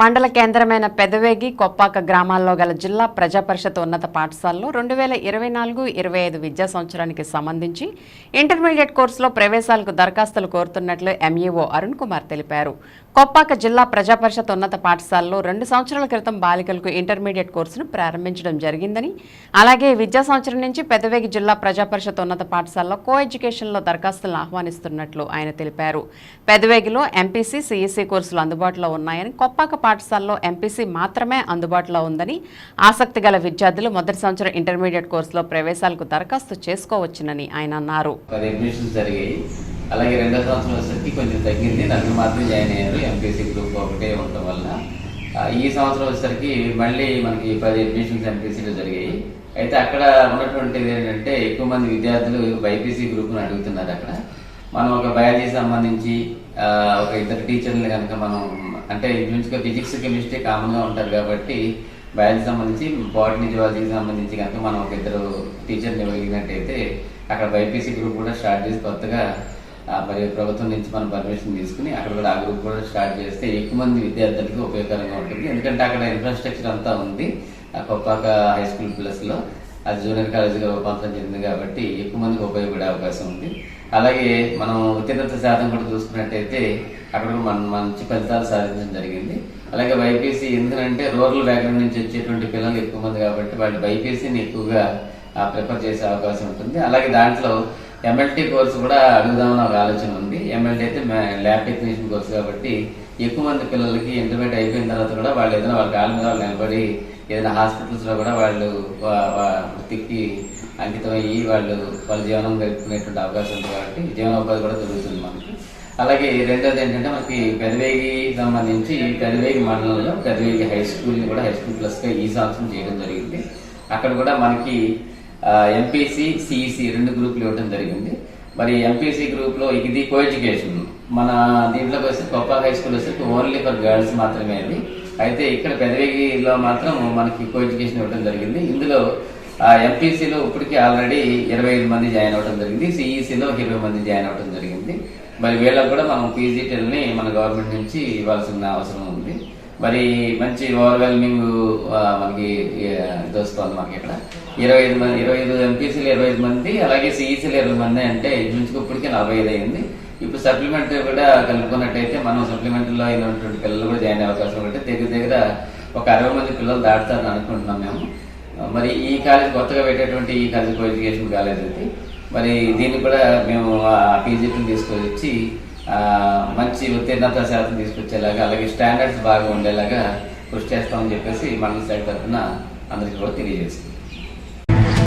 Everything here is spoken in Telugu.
మండల కేంద్రమైన పెదవేగి కొప్పాక గ్రామాల్లో గల జిల్లా ప్రజా పరిషత్ ఉన్నత పాఠశాలలో రెండు వేల ఇరవై నాలుగు ఇరవై ఐదు విద్యా సంవత్సరానికి సంబంధించి ఇంటర్మీడియట్ కోర్సులో ప్రవేశాలకు దరఖాస్తులు కోరుతున్నట్లు ఎంఈఓ అరుణ్ కుమార్ తెలిపారు. కొప్పాక జిల్లా ప్రజా పరిషత్ ఉన్నత పాఠశాలలో రెండు సంవత్సరాల క్రితం బాలికలకు ఇంటర్మీడియట్ కోర్సును ప్రారంభించడం జరిగిందని అలాగే విద్యా సంవత్సరం నుంచి పెదవేగి జిల్లా ప్రజా పరిషత్ ఉన్నత పాఠశాలలో కో ఎడ్యుకేషన్లో దరఖాస్తులను ఆహ్వానిస్తున్నట్లు ఆయన తెలిపారు. పెదవేగిలో ఎంపీసీ సిఈసీ కోర్సులు అందుబాటులో ఉన్నాయని కొప్పాక పాఠశాలలో ఎంపీసీ మాత్రమే అందుబాటులో ఉందని ఆసక్తి గల విద్యార్థులు మొదటి సంవత్సరం ఇంటర్మీడియట్ కోర్సులో ప్రవేశాలకు దరఖాస్తు చేసుకోవచ్చునని ఆయన అన్నారు. జరిగాయి. అలాగే రెండో సంవత్సరం వచ్చేసరికి కొంచెం తగ్గింది. నన్ను మాత్రం జాయిన్ అయ్యారు. ఎంపీసీ గ్రూప్ ఒకటే ఉండటం వల్ల ఈ సంవత్సరం వచ్చేసరికి మళ్ళీ మనకి పది అడ్మిషన్స్ ఎంపీసీలో జరిగాయి. అయితే అక్కడ ఉన్నటువంటిది ఏంటంటే ఎక్కువ మంది విద్యార్థులు బైపీసీ గ్రూప్ను అడుగుతున్నారు అక్కడ. మనం ఒక బయాలజీ సంబంధించి ఒక ఇద్దరు టీచర్లు కనుక మనం అంటే ఇంచుమించుగా ఫిజిక్స్ కెమిస్ట్రీ కామన్గా ఉంటారు కాబట్టి బయాలజీ సంబంధించి బాటనీ జువాలజీకి సంబంధించి కనుక మనం ఒక ఇద్దరు టీచర్ని ఇవ్వగలిగినట్టయితే అక్కడ బైపీసీ గ్రూప్ కూడా స్టార్ట్ చేసి కొత్తగా మరి ప్రభుత్వం నుంచి మనం పర్మిషన్ తీసుకుని అక్కడ కూడా ఆ గ్రూప్ కూడా స్టార్ట్ చేస్తే ఎక్కువ మంది విద్యార్థులకు ఉపయోగకరంగా ఉంటుంది. ఎందుకంటే అక్కడ ఇన్ఫ్రాస్ట్రక్చర్ అంతా ఉంది. కొప్పాక హై స్కూల్ ప్లస్లో అది జూనియర్ కాలేజీగా రూపాంతరం చెందింది కాబట్టి ఎక్కువ మందికి ఉపయోగపడే అవకాశం ఉంది. అలాగే మనం ఉత్తీర్ణత శాతం కూడా చూసుకున్నట్టయితే అక్కడ మనం మంచి ఫలితాలు సాధించడం జరిగింది. అలాగే బైపీసీ ఎందుకంటే రూరల్ బ్యాక్గ్రౌండ్ నుంచి వచ్చేటువంటి పిల్లలు ఎక్కువ మంది కాబట్టి వాళ్ళు బైపీసీని ఎక్కువగా ప్రిఫర్ చేసే అవకాశం ఉంటుంది. అలాగే దాంట్లో ఎంఎల్టీ కోర్సు కూడా అడుగుదామని ఒక ఆలోచన ఉంది. ఎంఎల్టీ అయితే ల్యాబ్ టెక్నీషియన్ కోర్సు కాబట్టి ఎక్కువ మంది పిల్లలకి ఇంటర్మీడియట్ అయిపోయిన తర్వాత కూడా వాళ్ళు ఏదైనా వాళ్ళ కాలం మీద వాళ్ళు నిలబడి ఏదైనా హాస్పిటల్స్లో కూడా వాళ్ళు వృత్తికి అంకితమయ్యి వాళ్ళు వాళ్ళ జీవనం గడుపుకునేటువంటి అవకాశం ఉంది కాబట్టి జీవనోపాధి కూడా దొరుకుతుంది మనకి. అలాగే రెండోది ఏంటంటే మనకి పెదవేగి సంబంధించి పెదవేగి మండలంలో పెదవేగి హై స్కూల్ని కూడా హై స్కూల్ ప్లస్గా ఈ సంవత్సరం చేయడం జరిగింది. అక్కడ కూడా మనకి ఎంపీసీ సిఈసి రెండు గ్రూపులు ఇవ్వడం జరిగింది. మరి ఎంపీసీ గ్రూప్లో ఇది కో ఎడ్యుకేషన్ మన దీంట్లోకి వస్తే కొప్ప హై స్కూల్ వచ్చేసి ఓన్లీ ఫర్ గర్ల్స్ మాత్రమే అది అయితే ఇక్కడ పెదవేగిలో మాత్రం మనకి కో ఎడ్యుకేషన్ ఇవ్వడం జరిగింది. ఇందులో ఎంపీసీలో ఇప్పటికీ ఆల్రెడీ ఇరవై ఐదు మంది జాయిన్ అవ్వడం జరిగింది. సిఈసిలో ఇరవై మంది జాయిన్ అవ్వడం జరిగింది. మరి వీళ్ళకి కూడా మనం పీజీటెల్ని మన గవర్నమెంట్ నుంచి ఇవ్వాల్సిన అవసరం ఉంది. మరి మంచి ఓవర్వెల్మింగ్ మనకి దోస్తుంది మనకి ఇక్కడ. ఇరవై ఐదు మంది ఇరవై ఐదు ఎంపీసీలు ఇరవై ఐదు మంది అలాగే సిఈసీలు ఇరవై మంది అంటే ఇంచుమించుకు ఇప్పటికే నలభై ఐదు అయింది. ఇప్పుడు సప్లిమెంట్ కూడా కలుపుకున్నట్టయితే మనం సప్లిమెంట్లో అయినటువంటి పిల్లలు కూడా జాయిన్ అయ్యే అవకాశం ఉంటే దగ్గర దగ్గర ఒక అరవై మంది పిల్లలు దాటుతారని అనుకుంటున్నాం మేము. మరి ఈ కాలేజ్ కొత్తగా పెట్టేటువంటి ఈ కాలేజ్ కో ఎడ్యుకేషన్ కాలేజ్ అయితే మరి దీన్ని కూడా మేము ఆ పీజీపీని తీసుకొచ్చి మంచి ఉత్తీర్ణత శాతం తీసుకొచ్చేలాగా అలాగే స్టాండర్డ్స్ బాగా ఉండేలాగా కృషి చేస్తామని చెప్పేసి మండల శాఖ తరఫున అందరికీ కూడా తెలియజేస్తుంది